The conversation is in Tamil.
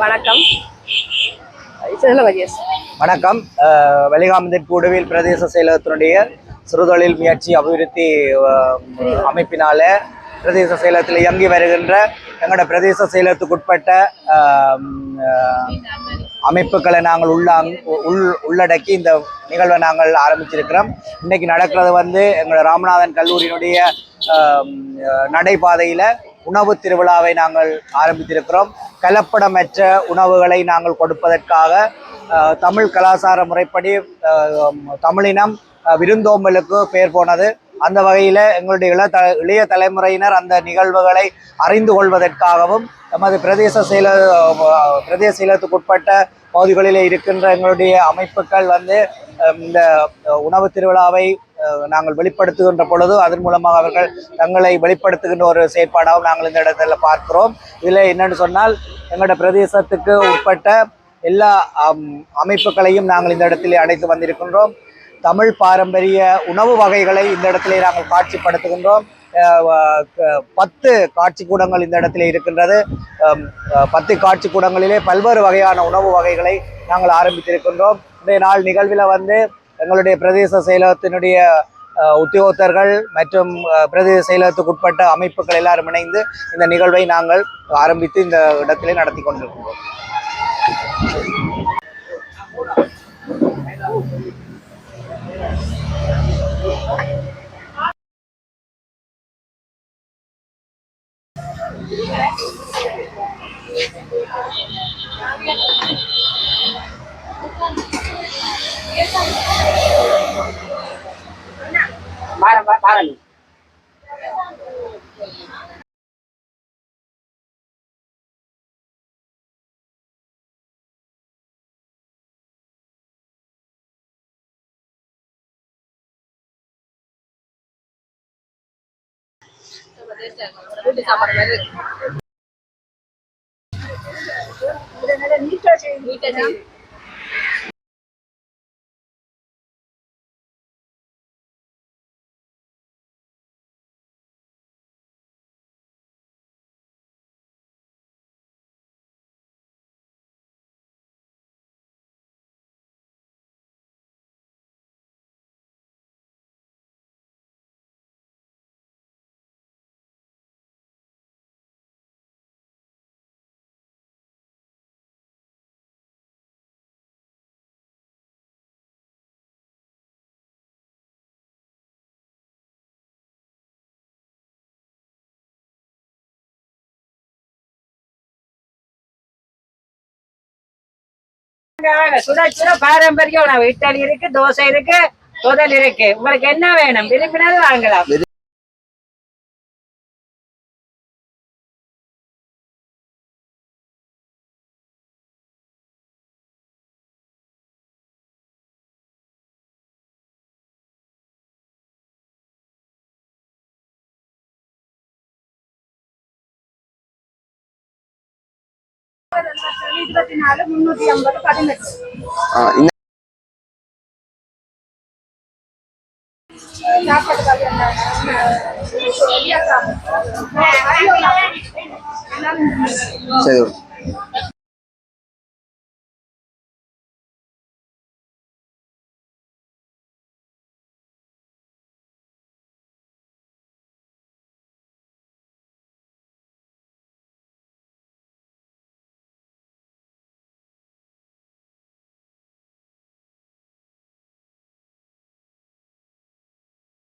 வணக்கம். வணக்கம். வெளிகாமந்தின் கூடுவில் பிரதேச செயலகத்தினுடைய சிறுதொழில் முயற்சி அபிவிருத்தி அமைப்பினால பிரதேச செயலகத்தில் இயங்கி வருகின்ற எங்களோட பிரதேச செயலகத்துக்குட்பட்ட அமைப்புகளை நாங்கள் உள்ள உள் உள்ளடக்கி இந்த நிகழ்வை நாங்கள் ஆரம்பிச்சிருக்கிறோம். இன்றைக்கி நடக்கிறது வந்து எங்களோட ராமநாதன் கல்லூரியினுடைய நடைபாதையில் உணவு திருவிழாவை நாங்கள் ஆரம்பித்திருக்கிறோம். கலப்படமற்ற உணவுகளை நாங்கள் கொடுப்பதற்காக தமிழ் கலாச்சார முறைப்படி தமிழினம் விருந்தோம்பலுக்கு பெயர் போனது. அந்த வகையில் எங்களுடைய இள த இளைய தலைமுறையினர் அந்த நிகழ்வுகளை அறிந்து கொள்வதற்காகவும் நமது பிரதேச செயல பிரதேச செயலத்துக்குட்பட்ட பகுதிகளில் இருக்கின்ற எங்களுடைய அமைப்புகள் வந்து இந்த உணவு திருவிழாவை நாங்கள் வெளிப்படுத்துகின்ற பொழுது அதன் மூலமாக அவர்கள் தங்களை வெளிப்படுத்துகின்ற ஒரு செயற்பாடாகவும் நாங்கள் இந்த இடத்துல பார்க்கிறோம். இதில் என்னன்னு சொன்னால் எங்களோட பிரதேசத்துக்கு உட்பட்ட எல்லா அம், அமைப்புகளையும் நாங்கள் இந்த இடத்திலே அழைத்து வந்திருக்கின்றோம். தமிழ் பாரம்பரிய உணவு வகைகளை இந்த இடத்திலே நாங்கள் காட்சிப்படுத்துகின்றோம். பத்து காட்சி கூடங்கள் இந்த இடத்துல இருக்கின்றது. பத்து காட்சி கூடங்களிலே பல்வேறு வகையான உணவு வகைகளை நாங்கள் ஆரம்பித்திருக்கின்றோம். இன்றைய நாள் நிகழ்வில் வந்து எங்களுடைய பிரதேச செயலகத்தினுடைய அஹ், உத்தியோகத்தர்கள் மற்றும் பிரதேச செயலகத்துக்கு உட்பட்ட அமைப்புகள் எல்லாரும் இணைந்து இந்த நிகழ்வை நாங்கள் ஆரம்பித்து இந்த இடத்திலே நடத்தி கொண்டிருக்கின்றோம். பாருங்க கூட்டி சாப்பாடு மாதிரி நீட்டா செய்யுது நீட்டா செய்யுது சுட சுட பாரம்பரிய உணவு. இட்டலி இருக்கு தோசை இருக்கு முதல் இருக்கு. உங்களுக்கு என்ன வேணும்? விரும்பினது வாங்கலாம். இருபத்தி நாலு முன்னூத்தி ஐம்பது பதினெட்டு சாப்பாடு சரி